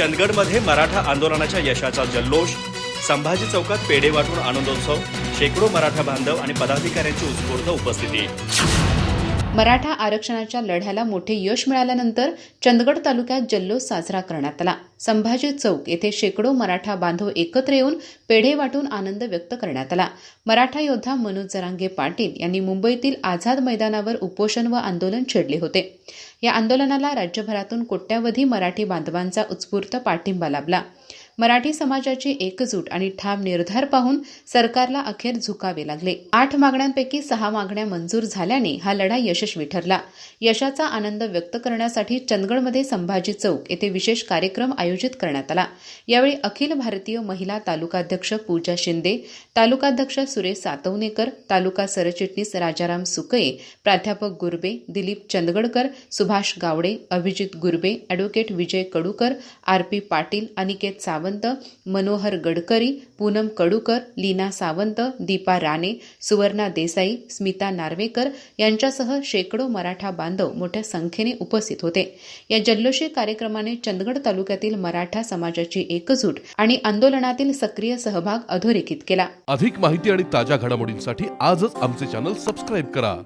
चंदगडमध्ये मराठा आंदोलनाच्या यशाचा जल्लोष संभाजी चौकात पेढे वाटून आनंदोत्सव शेकडो मराठा बांधव आणि पदाधिकाऱ्यांची उत्स्फूर्त उपस्थिती. मराठा आरक्षणाच्या लढ्याला मोठे यश मिळाल्यानंतर चंदगड तालुक्यात जल्लोष साजरा करण्यात आला. संभाजी चौक येथे शेकडो मराठा बांधव एकत्र येऊन पेढे वाटून आनंद व्यक्त करण्यात आला. मराठा योद्धा मनोज जरांगे पाटील यांनी मुंबईतील आझाद मैदानावर उपोषण व आंदोलन छेडले होते. या आंदोलनाला राज्यभरातून कोट्यावधी मराठी बांधवांचा उत्स्फूर्त पाठिंबा लाभला. मराठी समाजाची एकजूट आणि ठाम निर्धार पाहून सरकारला अखेर झुकावे लागले. आठ मागण्यांपैकी सहा मागण्या मंजूर झाल्याने हा लढा यशस्वी ठरला. यशाचा आनंद व्यक्त करण्यासाठी चंदगडमध्ये संभाजी चौक येथे विशेष कार्यक्रम आयोजित करण्यात आला. यावेळी अखिल भारतीय महिला तालुकाध्यक्ष पूजा शिंदे तालुकाध्यक्ष सुरेश सातवणेकर तालुका सरचिटणीस राजाराम सुकये प्राध्यापक Gurbe Dilip Chandgadkar Subhash Gawade Abhijit Gurbe advocate Vijay Kadukar R P Patil Aniket Sawant Sawant Manohar Gadkari Poonam Kadukar Leena Sawant Deepa Rane Suvarna Desai Smita Narvekar यांच्यासह शेकडो मराठा बांधव मोठ्या संख्येने उपस्थित होते. या जल्लोषी कार्यक्रमाने चंदगड तालुक्यातील मराठा समाजाची एकजूट आणि आंदोलनातील सक्रिय सहभाग अधोरेखित केला. अधिक माहिती आणि ताज्या घडामोडींसाठी आजच आमचे चॅनल सबस्क्राईब करा.